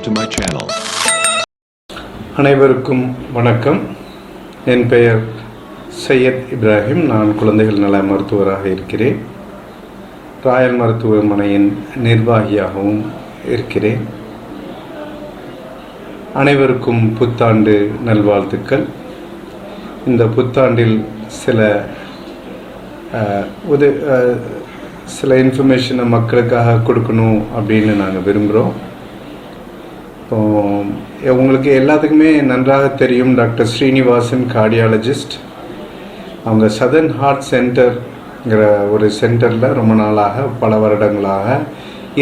subscribe to my channel. அனைவருக்கும் வணக்கம். என் பெயர் சையத் இப்ராஹிம். நான் குழந்தைகள் நல மருத்துவராக இருக்கிறேன். ராயல் மருத்துவமனையின் நிர்வாகியாகவும் இருக்கிறேன். அனைவருக்கும் புத்தாண்டு நல்வாழ்த்துக்கள். இந்த புத்தாண்டில் சில உத சில இன்ஃபர்மேஷனை மக்களுக்காக கொடுக்கணும் அப்படின்னு நாங்கள் விரும்புகிறோம் ஸோ உங்களுக்கு எல்லாத்துக்குமே நன்றாக தெரியும் டாக்டர் ஸ்ரீனிவாசன் கார்டியாலஜிஸ்ட். அவங்க சதர்ன் ஹார்ட் சென்டர்ங்கிற ஒரு சென்டரில் ரொம்ப நாளாக பல வருடங்களாக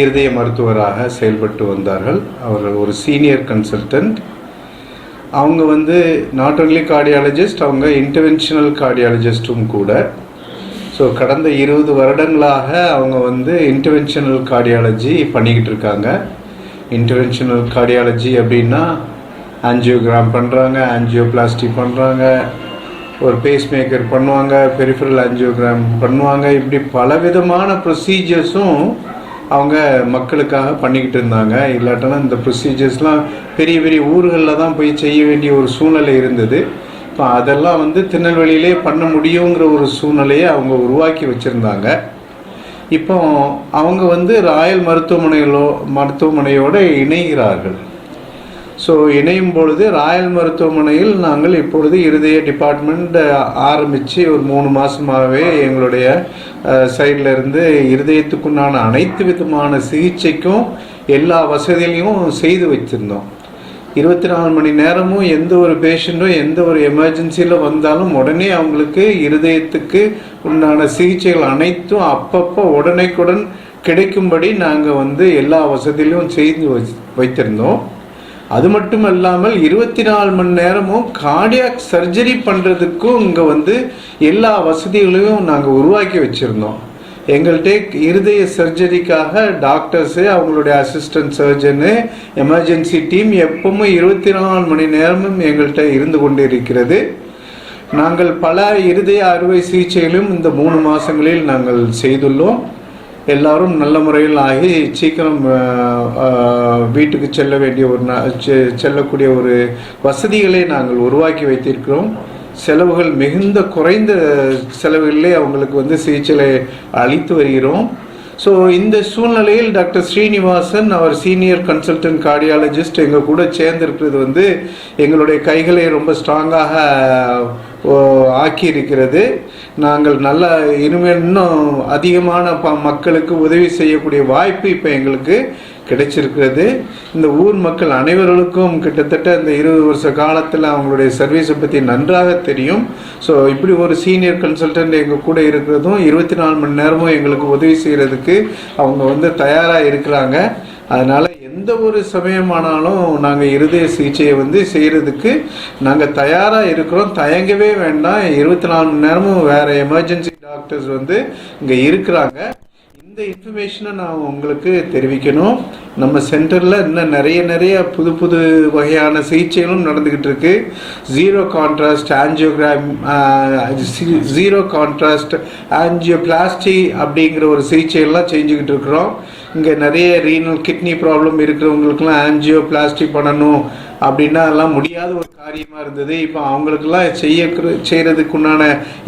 இருதய மருத்துவராக செயல்பட்டு வந்தார்கள். அவர் ஒரு சீனியர் கன்சல்டன்ட். அவங்க வந்து நாட் ஒன்லி கார்டியாலஜிஸ்ட் அவங்க இன்டர்வென்ஷனல் கார்டியாலஜிஸ்ட்டும் கூட. ஸோ கடந்த இருபது வருடங்களாக அவங்க வந்து இன்டர்வென்ஷனல் கார்டியாலஜி பண்ணிக்கிட்டு இருக்காங்க. இன்டர்வென்ஷனல் கார்டியாலஜி அப்படின்னா ஆன்ஜியோகிராம் பண்ணுறாங்க ஆன்ஜியோபிளாஸ்டி பண்ணுறாங்க ஒரு பேஸ் மேக்கர் பண்ணுவாங்க பெரிஃபரல் ஆன்ஜியோகிராம் பண்ணுவாங்க. இப்படி பல விதமான ப்ரொசீஜர்ஸும் அவங்க மக்களுக்காக பண்ணிக்கிட்டு இருந்தாங்க. இல்லாட்டனா இந்த ப்ரொசீஜர்ஸ்லாம் பெரிய பெரிய ஊர்களில் தான் போய் செய்ய வேண்டிய ஒரு சூழ்நிலை இருந்தது. இப்போ அதெல்லாம் வந்து திருநெல்வேலியிலே பண்ண முடியுங்கிற ஒரு சூழ்நிலையை அவங்க உருவாக்கி வச்சுருந்தாங்க. இப்போ அவங்க வந்து ராயல் மருத்துவமனைகளோ மருத்துவமனையோடு இணைகிறார்கள். ஸோ இணையும் பொழுது ராயல் மருத்துவமனையில் நாங்கள் இப்பொழுது இருதய டிபார்ட்மெண்ட் ஆரம்பித்து ஒரு மூணு மாதமாகவே எங்களுடைய சைடில் இருந்து இருதயத்துக்குண்டான அனைத்து விதமான சிகிச்சைக்கும் எல்லா வசதிகளையும் செய்து வச்சுருந்தோம். இருபத்தி நாலு மணி நேரமும் எந்த ஒரு பேஷண்ட்டும் எந்த ஒரு எமர்ஜென்சியில் வந்தாலும் உடனே அவங்களுக்கு இருதயத்துக்கு உண்டான சிகிச்சைகள் அனைத்தும் அப்பப்போ உடனேக்குடன் கிடைக்கும்படி நாங்கள் வந்து எல்லா வசதியிலும் செய்து வைத்திருந்தோம். அது மட்டும் இல்லாமல் இருபத்தி நாலு மணி நேரமும் கார்டியாக் சர்ஜரி பண்ணுறதுக்கும் இங்கே வந்து எல்லா வசதிகளையும் நாங்கள் உருவாக்கி வச்சுருந்தோம். எங்கள்கிட்ட இருதய சர்ஜரிக்காக டாக்டர்ஸு அவங்களுடைய அசிஸ்டன்ட் சர்ஜனு எமர்ஜென்சி டீம் எப்பவும் இருபத்தி நாலு மணி நேரமும் எங்கள்கிட்ட இருந்து கொண்டு இருக்கிறது நாங்கள் பல இருதய அறுவை சிகிச்சைகளும் இந்த மூணு மாதங்களில் நாங்கள் செய்துள்ளோம். எல்லாரும் நல்ல முறையில் ஆகி சீக்கிரம் வீட்டுக்கு செல்ல வேண்டிய ஒரு ந- செ- செல்லக்கூடிய ஒரு வசதிகளை நாங்கள் உருவாக்கி வைத்திருக்கிறோம். செலவுகள் மிகுந்த குறைந்த செலவுகளிலே அவங்களுக்கு வந்து சிகிச்சைகளை அளித்து வருகிறோம். ஸோ இந்த சூழ்நிலையில் டாக்டர் ஸ்ரீனிவாசன் அவர் சீனியர் கன்சல்டன்ட் கார்டியாலஜிஸ்ட் எங்கள் கூட சேர்ந்திருக்கிறது வந்து எங்களுடைய கைகளை ரொம்ப ஸ்ட்ராங்காக ஆக்கியிருக்கிறது. நாங்கள் நல்ல இனிமேல் இன்னும் அதிகமான ப மக்களுக்கு உதவி செய்யக்கூடிய வாய்ப்பு இப்போ எங்களுக்கு கிடைச்சிருக்கிறது. இந்த ஊர் மக்கள் அனைவர்களுக்கும் கிட்டத்தட்ட இந்த இருபது வருஷ காலத்தில் அவங்களுடைய சர்வீஸை பற்றி நன்றாக தெரியும். ஸோ இப்படி ஒரு சீனியர் கன்சல்டன்ட் எங்கள் கூட இருக்கிறதும் இருபத்தி நாலு மணி நேரமும் எங்களுக்கு உதவி செய்கிறதுக்கு அவங்க வந்து தயாராக இருக்கிறாங்க. அதனால் எந்த ஒரு சமயமானாலும் நாங்கள் இருதய சிகிச்சையை வந்து செய்கிறதுக்கு நாங்கள் தயாராக இருக்கிறோம். தயங்கவே வேண்டாம். இருபத்தி நாலு மணி நேரமும் வேறு எமர்ஜென்சி டாக்டர்ஸ் வந்து இங்கே இருக்கிறாங்க. இந்த இன்ஃபர்மேஷனை நான் உங்களுக்கு தெரிவிக்கணும். நம்ம சென்டரில் இன்னும் நிறைய நிறைய புது புது வகையான சிகிச்சைகளும் நடந்துக்கிட்டு இருக்கு. Zero contrast angiogram zero contrast angioplasty அப்படிங்கிற ஒரு சிகிச்சையெல்லாம் செஞ்சுக்கிட்டு இருக்கிறோம். இங்கே நிறைய ரீனல் கிட்னி ப்ராப்ளம் இருக்கிறவங்களுக்குலாம் ஆன்ஜியோ பிளாஸ்டிக் பண்ணணும் அப்படின்னா அதெல்லாம் முடியாத ஒரு காரியமாக இருந்தது. இப்போ அவங்களுக்கெல்லாம் செய்ய செய்கிறதுக்குண்டான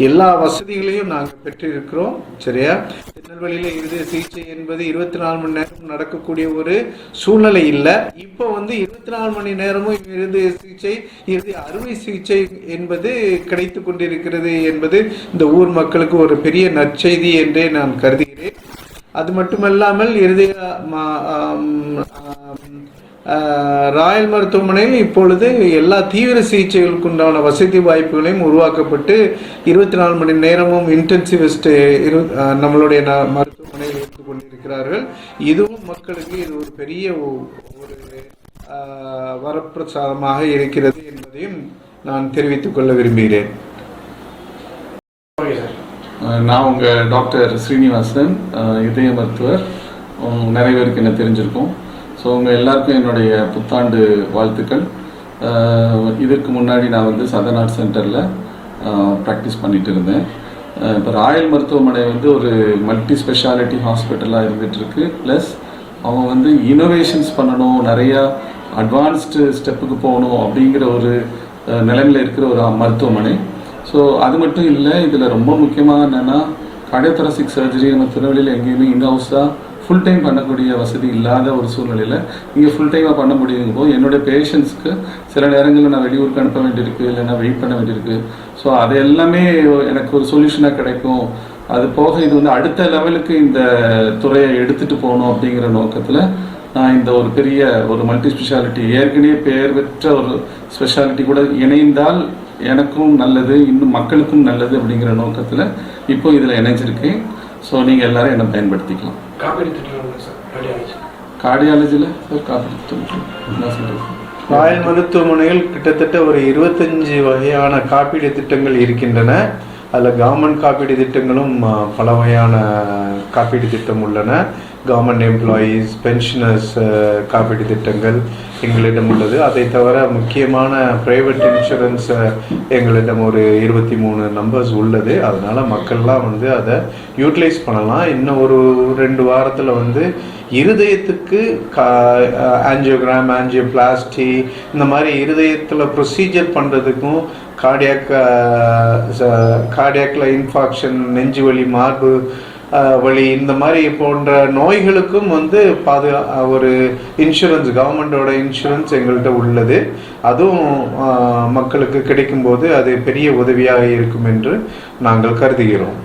எல்லா வசதிகளையும் நாங்கள் பெற்றிருக்கிறோம். சரியா? திருநெல்வேலியில் இருதய சிகிச்சை என்பது இருபத்தி நாலு மணி நேரம் நடக்கக்கூடிய ஒரு சூழ்நிலை இல்லை. இப்போ வந்து இருபத்தி நாலு மணி நேரமும் இருதய சிகிச்சை இருதய அறுவை சிகிச்சை என்பது கிடைத்து கொண்டிருக்கிறது என்பது இந்த ஊர் மக்களுக்கு ஒரு பெரிய நற்செய்தி என்றே நான் கருதுகிறேன். அது மட்டுமல்லாமல் இருதய ராயல் மருத்துவமனையில் இப்பொழுது எல்லா தீவிர சிகிச்சைகளுக்கு உண்டான வசதி வாய்ப்புகளையும் உருவாக்கப்பட்டு இருபத்தி நாலு மணி நேரமும் இன்டென்சிவிஸ்ட் இரு நம்மளுடைய ந- மருத்துவமனையில் இருந்து கொண்டிருக்கிறார்கள். இதுவும் மக்களுக்கு இது ஒரு பெரிய ஒரு வரப்பிரசாதமாக இருக்கிறது என்பதையும் நான் தெரிவித்துக் கொள்ள விரும்புகிறேன். அஹ் நான் உங்கள் டாக்டர் ஸ்ரீனிவாசன் இதய மருத்துவர். நிறைய பேருக்கு என்ன தெரிஞ்சிருக்கோம். ஸோ உங்கள் எல்லாருக்கும் என்னுடைய புத்தாண்டு வாழ்த்துக்கள். இதற்கு முன்னாடி நான் வந்து சதன் ஆர்ட் சென்டரில் ப்ராக்டிஸ் பண்ணிட்டு இருந்தேன். இப்போ ராயல் மருத்துவமனை வந்து ஒரு மல்டி ஸ்பெஷாலிட்டி ஹாஸ்பிட்டலாக இருந்துகிட்ருக்கு ப்ளஸ் அவங்க வந்து இனோவேஷன்ஸ் பண்ணணும் நிறையா அட்வான்ஸ்டு ஸ்டெப்புக்கு போகணும் அப்படிங்கிற ஒரு நிலைமையில் இருக்கிற ஒரு மருத்துவமனை. ஸோ அது மட்டும் இல்லை இதில் ரொம்ப முக்கியமாக என்னென்னா கார்டியோதராசிக் சர்ஜரி நம்ம திருநெல்வேலியில் எங்கேயுமே இன் ஹவுஸாக ஃபுல் டைம் பண்ணக்கூடிய வசதி இல்லாத ஒரு சூழ்நிலையில் இங்கே ஃபுல் டைமாக பண்ண முடியும் போது என்னுடைய பேஷண்ட்ஸ்க்கு சில நேரங்களில் நான் வெளியூருக்கு அனுப்ப வேண்டியிருக்கு இல்லைன்னா வெயிட் பண்ண வேண்டியிருக்கு. ஸோ அது எல்லாமே எனக்கு ஒரு சொல்யூஷனாக கிடைக்கும். அது போக இது வந்து அடுத்த லெவலுக்கு இந்த துறையை எடுத்துகிட்டு போகணும் அப்படிங்கிற நோக்கத்தில் நான் இந்த ஒரு பெரிய ஒரு மல்டி ஸ்பெஷாலிட்டி ஏற்கனவே பெயர் பெற்ற ஒரு ஸ்பெஷாலிட்டி கூட இணைந்தால் எனக்கும் நல்லது இன்னும் மக்களுக்கும் நல்லது அப்படிங்கிற நோக்கத்தில் இப்போ இதில் இணைஞ்சிருக்கேன் ஸோ நீங்கள் எல்லாரும் என்னை பயன்படுத்திக்கலாம். திட்டம் கார்டியாலஜியில் சார் காப்பீடு என்ன சொல்கிறது ராயல் மருத்துவமனையில் கிட்டத்தட்ட ஒரு இருபத்தஞ்சு வகையான காப்பீடு திட்டங்கள் இருக்கின்றன. அதில் கவர்மெண்ட் காப்பீடு திட்டங்களும் பல வகையான காப்பீடு திட்டம் உள்ளன. கவர்மெண்ட் எம்ப்ளாயீஸ் பென்ஷனர்ஸ் காப்பீட்டு திட்டங்கள் எங்களிடம் உள்ளது. அதை தவிர முக்கியமான ப்ரைவேட் இன்சூரன்ஸ் எங்களிடம் ஒரு இருபத்தி மூணு நம்பர்ஸ் உள்ளது. அதனால மக்கள்லாம் வந்து அதை யூட்டிலைஸ் பண்ணலாம். இன்னும் ஒரு ரெண்டு வாரத்தில் வந்து இருதயத்துக்கு ஆஞ்சியோகிராம் ஆன்ஜியோபிளாஸ்டி இந்த மாதிரி இருதயத்தில் ப்ரொசீஜர் பண்ணுறதுக்கும் கார்டியாக் கார்டியாக்ல இன்ஃபாக்ஷன் நெஞ்சு வலி மார்பு வழி இந்த மாதிரி போன்ற நோய்களுக்கும் வந்து பாதுகா ஒரு இன்சூரன்ஸ் கவர்மெண்டோட இன்சூரன்ஸ் எங்கள்கிட்ட உள்ளது. அதுவும் மக்களுக்கு கிடைக்கும்போது அது பெரிய உதவியாக இருக்கும் என்று நாங்கள் கருதுகிறோம்.